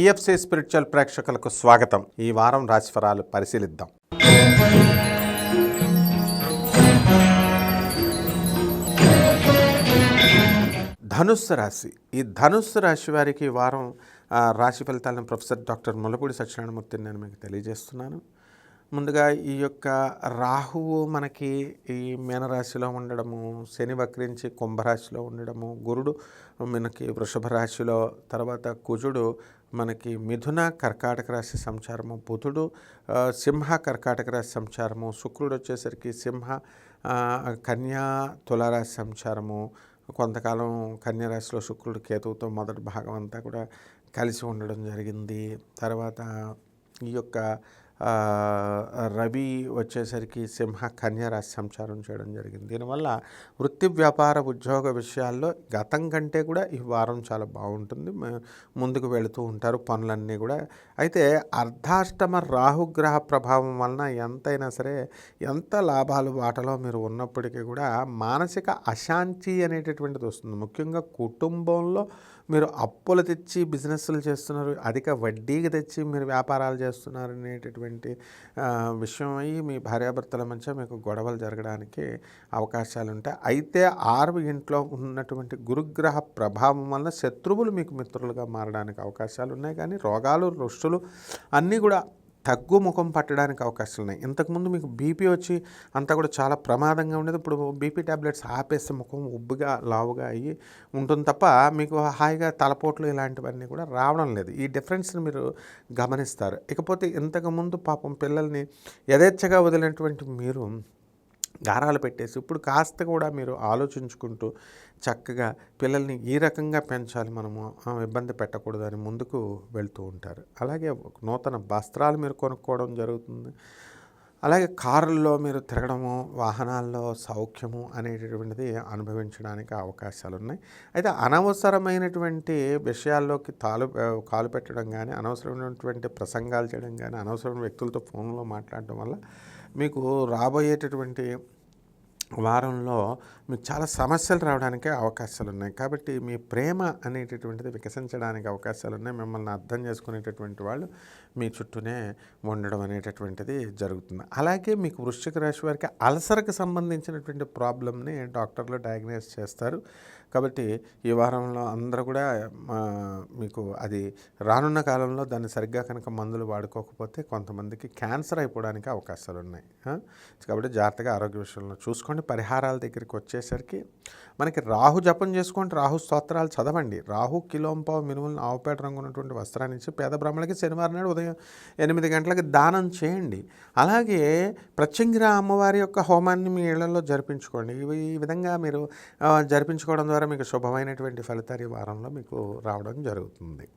PFC spiritual ప్రేక్షకులకు స్వాగతం. ఈ వారం రాశిఫలాలు పరిశీలిద్దాం. ధనుస్సు రాశి. ఈ ధనుస్సు రాశి వారికి ఈ వారం రాశి ఫలితాలను ప్రొఫెసర్ డాక్టర్ ములపూడి సత్యనారాయణమూర్తిని నేను మీకు తెలియజేస్తున్నాను. ముందుగా ఈ యొక్క రాహువు మనకి ఈ మీనరాశిలో ఉండడము శని వక్రించి కుంభరాశిలో ఉండడము గురుడు మనకి వృషభ రాశిలో తర్వాత కుజుడు మనకి మిథున కర్కాటక రాశి సంచారము బుధుడు సింహ కర్కాటక రాశి సంచారము శుక్రుడు వచ్చేసరికి సింహ కన్యా తులారాశి సంచారము కొంతకాలం కన్యరాశిలో శుక్రుడు కేతువుతో మొదటి భాగం అంతా కూడా కలిసి ఉండడం జరిగింది. తర్వాత ఈ యొక్క రవి వచ్చేసరికి సింహ కన్య రాశి సంచారం చేయడం జరిగింది. దీనివల్ల వృత్తి వ్యాపార ఉద్యోగ విషయాల్లో గతం కంటే కూడా ఈ వారం చాలా బాగుంటుంది. ముందుకు వెళుతూ ఉంటారు పనులన్నీ కూడా. అయితే అర్ధాష్టమ రాహుగ్రహ ప్రభావం వలన ఎంతైనా సరే ఎంత లాభాలు వాటలో మీరు ఉన్నప్పటికీ కూడా మానసిక అశాంతి అనేటటువంటిది వస్తుంది. ముఖ్యంగా కుటుంబంలో మీరు అప్పులు తెచ్చి బిజినెస్లు చేస్తున్నారు అధిక వడ్డీకి తెచ్చి మీరు వ్యాపారాలు చేస్తున్నారు అనేటటువంటి ఆ, విషయం అయ్యి మీ భార్యాభర్తల మధ్య మీకు గొడవలు జరగడానికి అవకాశాలు ఉంటాయి అయితే ఆరు ఇంట్లో ఉన్నటువంటి గురుగ్రహ ప్రభావం వల్ల శత్రువులు మీకు మిత్రులుగా మారడానికి అవకాశాలు ఉన్నాయి కానీ రోగాలు రుష్టులు అన్నీ కూడా తగ్గు ముఖం పట్టడానికి అవకాశాలు ఉన్నాయి. ఇంతకుముందు మీకు బీపీ వచ్చి అంతా కూడా చాలా ప్రమాదంగా ఉండేది. ఇప్పుడు బీపీ ట్యాబ్లెట్స్ ఆపేస్తే ముఖం ఉబ్బుగా లావుగా అయ్యి ఉంటుంది తప్ప మీకు హాయిగా తలపోట్లు ఇలాంటివన్నీ కూడా రావడం లేదు. ఈ డిఫరెన్స్ని మీరు గమనిస్తారు. ఇకపోతే ఇంతకుముందు పాపం పిల్లల్ని యథేచ్ఛగా వదిలినటువంటి మీరు గారాలు పెట్టేసి ఇప్పుడు కాస్త కూడా మీరు ఆలోచించుకుంటూ చక్కగా పిల్లల్ని ఈ రకంగా పెంచాలి మనము ఇబ్బంది పెట్టకూడదు అని ముందుకు వెళ్తూ ఉంటారు. అలాగే నూతన వస్త్రాలు మీరు కొనుక్కోవడం జరుగుతుంది. అలాగే కారుల్లో మీరు తిరగడము వాహనాల్లో సౌఖ్యము అనేటటువంటిది అనుభవించడానికి అవకాశాలు ఉన్నాయి అయితే అనవసరమైనటువంటి విషయాల్లోకి తాలు కాలు పెట్టడం కానీ అనవసరమైనటువంటి ప్రసంగాలు చేయడం కానీ అనవసరమైన వ్యక్తులతో ఫోన్లో మాట్లాడడం వల్ల మీకు రాబోయేటటువంటి వారంలో మీకు చాలా సమస్యలు రావడానికి అవకాశాలు ఉన్నాయి కాబట్టి మీ ప్రేమ అనేటటువంటిది వికసించడానికి అవకాశాలు ఉన్నాయి మిమ్మల్ని అర్థం చేసుకునేటటువంటి వాళ్ళు మీ చుట్టూనే ఉండడం అనేటటువంటిది జరుగుతుంది. అలాగే మీకు వృశ్చిక రాశి వారికి అల్సర్కి సంబంధించినటువంటి ప్రాబ్లమ్ని డాక్టర్లు డయాగ్నైజ్ చేస్తారు. కాబట్టి ఈ వారంలో అందరూ కూడా మీకు అది రానున్న కాలంలో దాన్ని సరిగ్గా కనుక మందులు వాడుకోకపోతే కొంతమందికి క్యాన్సర్ అయిపోవడానికి అవకాశాలు ఉన్నాయి కాబట్టి జాగ్రత్తగా ఆరోగ్య విషయంలో చూసుకోండి. పరిహారాల దగ్గరికి వచ్చేసరికి మనకి రాహు జపం చేసుకుంటే రాహు స్తోత్రాలు చదవండి. రాహు కిలోంపావు మినుములను ఆవుపేట రంగు ఉన్నటువంటి వస్త్రాన్ని ఇచ్చి పేద బ్రహ్మలకి శనివారం నాడు ఉదయం ఎనిమిది గంటలకి దానం చేయండి. అలాగే ప్రత్యంగిర అమ్మవారి యొక్క హోమాన్ని మీ ఇళ్ళలో జరిపించుకోండి. ఇవి ఈ విధంగా మీరు జరిపించుకోవడం ద్వారా మీకు శుభమైనటువంటి ఫలితాలు ఈ వారంలో మీకు రావడం జరుగుతుంది.